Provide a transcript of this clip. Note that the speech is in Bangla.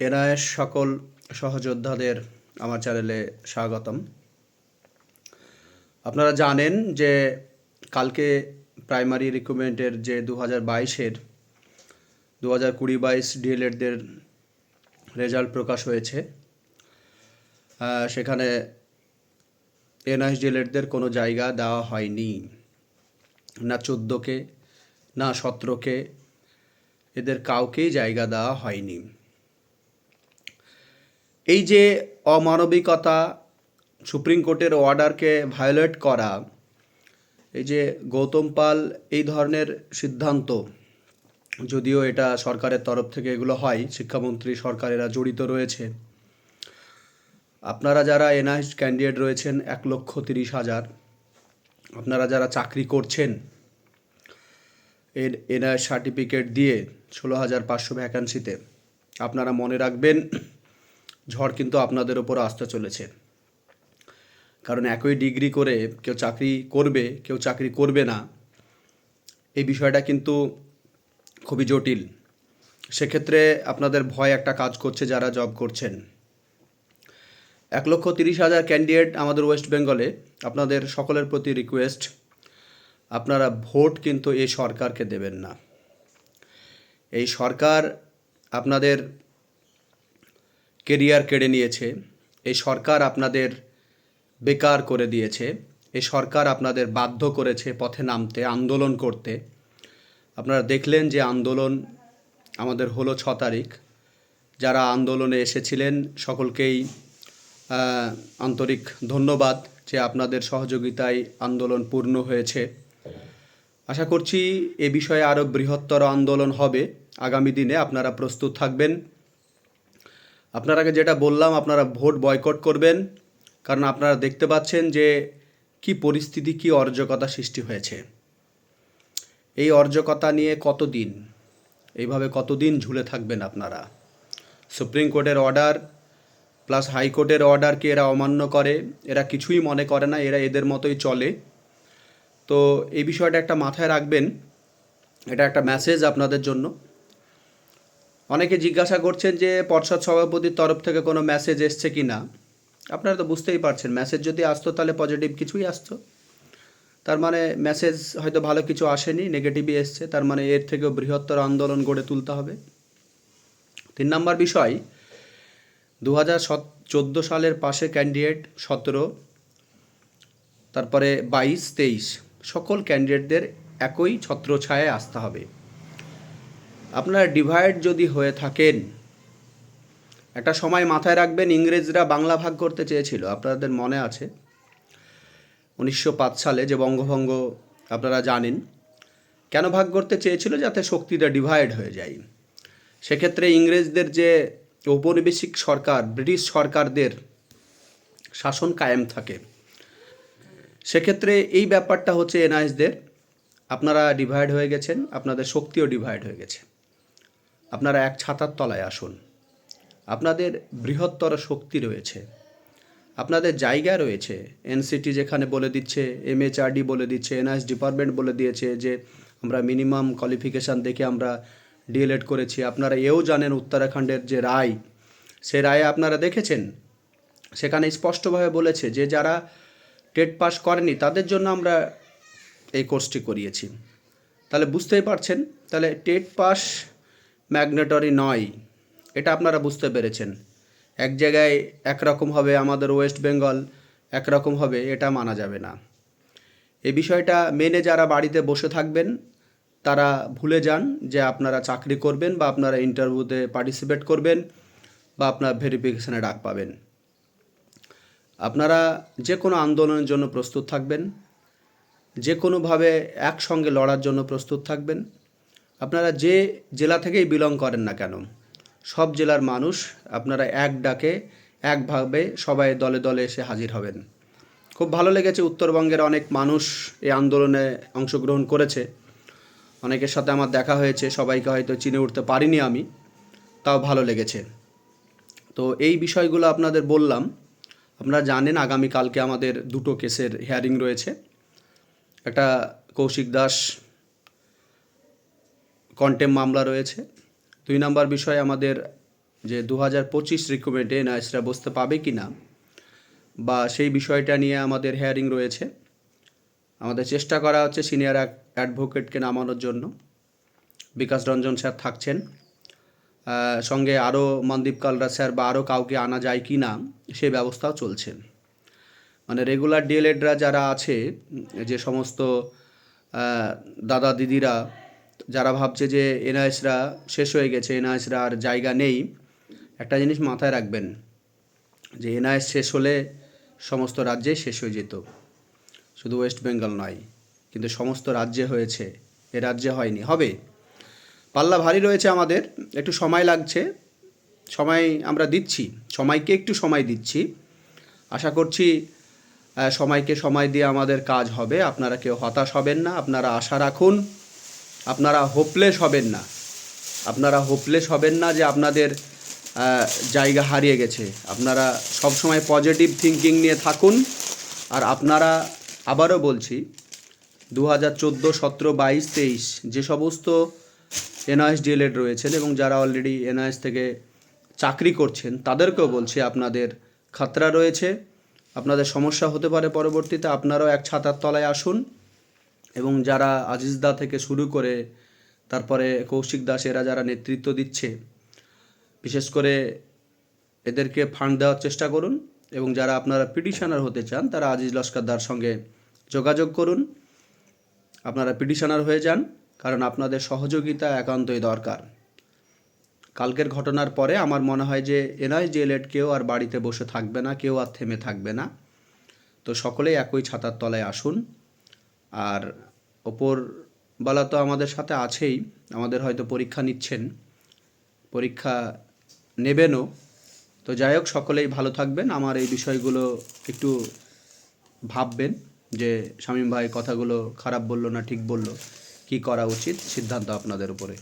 এনআইএস সকল সহযোদ্ধাদের আমার চ্যানেলে স্বাগতম। আপনারা জানেন যে কালকে প্রাইমারি রিক্রুটমেন্টের যে দু হাজার বাইশের দু হাজার কুড়ি বাইশ ডিএলএডদের রেজাল্ট প্রকাশ হয়েছে সেখানে এনআইএস ডিএলএডদের কোনো জায়গা দেওয়া হয়নি। না চোদ্দোকে, না সতেরোকে, এদের কাউকেই জায়গা দেওয়া হয়নি। এই যে অমানবিকতা সুপ্রিম কোর্টের অর্ডারকে ভায়োলেট করা, এই যে গৌতম পাল এই ধরনের সিদ্ধান্ত, যদিও এটা সরকারের তরফ থেকে এগুলো হয়, শিক্ষামন্ত্রী সরকারেরা জড়িত রয়েছে। আপনারা যারা এনআইএস ক্যান্ডিডেট রয়েছেন, এক লক্ষ তিরিশ হাজার, আপনারা যারা চাকরি করছেন, এর এনআইএস সার্টিফিকেট দিয়ে ষোলো হাজার পাঁচশো ভ্যাকান্সিতে, আপনারা মনে রাখবেন ঝড় কিন্তু আপনাদের ওপর আসতে চলেছে। কারণ একই ডিগ্রি করে কেউ চাকরি করবে, কেউ চাকরি করবে না, এই বিষয়টা কিন্তু খুবই জটিল। সেক্ষেত্রে আপনাদের ভয় একটা কাজ করছে যারা জব করছেন। এক লক্ষ তিরিশ হাজার ক্যান্ডিডেট আমাদের ওয়েস্ট বেঙ্গলে, আপনাদের সকলের প্রতি রিকোয়েস্ট আপনারা ভোট কিন্তু এই সরকারকে দেবেন না। এই সরকার আপনাদের কেরিয়ার কেড়ে নিয়েছে। এই সরকার আপনাদের বেকার করে দিয়েছে। এই সরকার আপনাদের বাধ্য করেছে পথে নামতে, আন্দোলন করতে। আপনারা দেখলেন যে আন্দোলন আমাদের হলো ছ তারিখ। যারা আন্দোলনে এসেছিলেন, সকলকেই আন্তরিক ধন্যবাদ যে আপনাদের সহযোগিতায় আন্দোলন পূর্ণ হয়েছে। আশা করছি এ বিষয়ে আরও বৃহত্তর আন্দোলন হবে। আগামী দিনে আপনারা প্রস্তুত থাকবেন। আপনারাকে যেটা বললাম, আপনারা ভোট বয়কট করবেন, কারণ আপনারা দেখতে পাচ্ছেন যে কি পরিস্থিতি, কি অর্জকতা সৃষ্টি হয়েছে। এই অর্জকতা নিয়ে কতদিন, এইভাবে কতদিন ঝুলে থাকবেন আপনারা? সুপ্রিম কোর্টের অর্ডার প্লাস হাইকোর্টের অর্ডারকে এরা অমান্য করে, এরা কিছুই মনে করে না, এরা এদের মতোই চলে। তো এই বিষয়টা একটা মাথায় রাখবেন, এটা একটা মেসেজ আপনাদের জন্য। অনেকে জিজ্ঞাসা করছেন যে পর্ষদ সভাপতির তরফ থেকে কোনো মেসেজ এসছে কি না আপনারা তো বুঝতেই পারছেন মেসেজ যদি আসতো তাহলে পজিটিভ কিছুই আসতো। তার মানে মেসেজ হয়তো ভালো কিছু আসেনি নেগেটিভই এসছে, তার মানে এর থেকেও বৃহত্তর আন্দোলন গড়ে তুলতে হবে। তিন নম্বর বিষয় দু হাজার চোদ্দ সালের পাশে ক্যান্ডিডেট সতেরো, তারপরে বাইশ, তেইশ, সকল ক্যান্ডিডেটদের একই ছত্রছায়ায় আসতে হবে। আপনারা ডিভাইড যদি হয়ে থাকেন, একটা সময় মাথায় রাখবেন ইংরেজরা বাংলা ভাগ করতে চেয়েছিল, আপনাদের মনে আছে? উনিশশো পাঁচ সালে যে বঙ্গভঙ্গ আপনারা জানেন, কেন ভাগ করতে চেয়েছিল? যাতে শক্তিটা ডিভাইড হয়ে যায়। সেক্ষেত্রে ইংরেজদের যে ঔপনিবেশিক সরকার, ব্রিটিশ সরকারদের শাসন কায়েম থাকে। সেক্ষেত্রে এই ব্যাপারটা হচ্ছে এনআইএসদের, আপনারা ডিভাইড হয়ে গেছেন, আপনাদের শক্তিও ডিভাইড হয়ে গেছে। আপনারা এক ছাতার তলায় আসুন। আপনাদের বৃহত্তর শক্তি রয়েছে। আপনাদের জায়গা রয়েছে। এনসিটি যেখানে বলে দিচ্ছে, এমএচআরডি বলে দিচ্ছে, এনআইএস ডিপার্টমেন্ট বলে দিয়েছে যে আমরা মিনিমাম কোয়ালিফিকেশান দেখে আমরা ডিএলএড করেছি। আপনারা এও জানেন উত্তরাখণ্ডের যে রায়। সে রায়ে আপনারা দেখেছেন? সেখানে স্পষ্টভাবে বলেছে যে যারা টেট পাস করেনি, তাদের জন্য আমরা এই কোর্সটি করিয়েছি। তাহলে বুঝতেই পারছেন? তাহলে টেট পাস ম্যাগনেটরি নয়। এটা আপনারা বুঝতে পেরেছেন। এক জায়গায় একরকম হবে আমাদের ওয়েস্ট বেঙ্গল, একরকম হবে এটা মানা যাবে না। এই বিষয়টা মেনে যারা বাড়িতে বসে থাকবেন, তারা ভুলে যান যে আপনারা চাকরি করবেন বা আপনারা ইন্টারভিউতে পার্টিসিপেট করবেন বা আপনার ভেরিফিকেশানে ডাক পাবেন। আপনারা যে কোনো আন্দোলনের জন্য প্রস্তুত থাকবেন, যে কোনোভাবে একসঙ্গে লড়ার জন্য প্রস্তুত থাকবেন। আপনারা যে জেলা থেকেই বিলং করেন না কেন, সব জেলার মানুষ আপনারা এক ডাকে, একভাবে সবাই দলে দলে এসে হাজির হবেন। খুব ভালো লেগেছে, উত্তরবঙ্গের অনেক মানুষ এই আন্দোলনে অংশগ্রহণ করেছে। অনেকের সাথে আমার দেখা হয়েছে, সবাইকে হয়তো চিনে উঠতে পারিনি আমি, তাও ভালো লেগেছে। তো এই বিষয়গুলো আপনাদের বললাম, আপনারা জানেন আগামীকালকে আমাদের দুটো কেসের হিয়ারিং রয়েছে। একটা কৌশিক দাস কন্টেম মামলা রয়েছে। দুই নম্বর বিষয় আমাদের যে দু হাজার পঁচিশ রিক্রুটমেন্টে এনআইএসরা বসতে পাবে কি না, বা সেই বিষয়টা নিয়ে আমাদের হেয়ারিং রয়েছে। আমাদের চেষ্টা করা হচ্ছে সিনিয়র অ্যাডভোকেটকে নামানোর জন্য। বিকাশ রঞ্জন স্যার থাকছেন। সঙ্গে আরও মনদীপ কালরা স্যার বা আরও কাউকে আনা যায় কি না, সে ব্যবস্থাও চলছে। মানে রেগুলার ডিএলএডরা যারা আছে, যে সমস্ত দাদা দিদিরা যারা ভাবছে যে এনআইএসরা শেষ হয়ে গেছে, এনআইএসরা আর জায়গা নেই, একটা জিনিস মাথায় রাখবেন, যে এনআইএস শেষ হলে সমস্ত রাজ্যে শেষ হয়ে যেত। শুধু ওয়েস্ট বেঙ্গল নয়, কিন্তু সমস্ত রাজ্যে হয়েছে, এ রাজ্যে হয়নি। হবে? পাল্লা ভারী রয়েছে আমাদের, একটু সময় লাগছে, সময় আমরা দিচ্ছি, সময়কে একটু সময় দিচ্ছি। আশা করছি সময়কে সময় দিয়ে আমাদের কাজ হবে, আপনারা কেউ হতাশ হবেন না, আপনারা আশা রাখুন। আপনারা হোপলেস হবেন না। আপনারা হোপলেস হবেন না যে আপনাদের জায়গা হারিয়ে গেছে। আপনারা সবসময় পজিটিভ থিঙ্কিং নিয়ে থাকুন। আর আপনারা, আবারও বলছি দু হাজার চোদ্দ, সতেরো, বাইশ, তেইশ, যে সমস্ত এনআইএস ডিএলএড রয়েছেন এবং যারা অলরেডি এনআইএস থেকে চাকরি করছেন, তাদেরকেও বলছি আপনাদের খাতরা রয়েছে। আপনাদের সমস্যা হতে পারে পরবর্তীতে, আপনারাও এক ছাতার তলায় আসুন। এবং যারা আজিজদা থেকে শুরু করে তারপরে কৌশিক দাস এরা যারা নেতৃত্ব দিচ্ছে, বিশেষ করে এদেরকে ফান্ড দেওয়ার চেষ্টা করুন এবং যারা আপনারা পিটিশনার হতে চান তারা আজিজ লস্করদার সঙ্গে যোগাযোগ করুন। আপনারা পিটিশনার হয়ে যান, কারণ আপনাদের সহযোগিতা একান্তই দরকার। কালকের ঘটনার পরে আমার মনে হয় যে এনআই জেলেট কেউ আর বাড়িতে বসে থাকবে না, কেউ আর থেমে থাকবে না। তো সকলেই একই ছাতার তলায় আসুন। আর ওপর বলা তো আমাদের সাথে আছেই, আমাদের হয়তো পরীক্ষা নিচ্ছেন, পরীক্ষা নেবেনও। তো যাই হোক, সকলেই ভালো থাকবেন। আমার এই বিষয়গুলো একটু ভাববেন যে, শামীম ভাই, কথাগুলো খারাপ বলল না, ঠিক বলল, কি করা উচিত? সিদ্ধান্ত আপনাদের উপরে।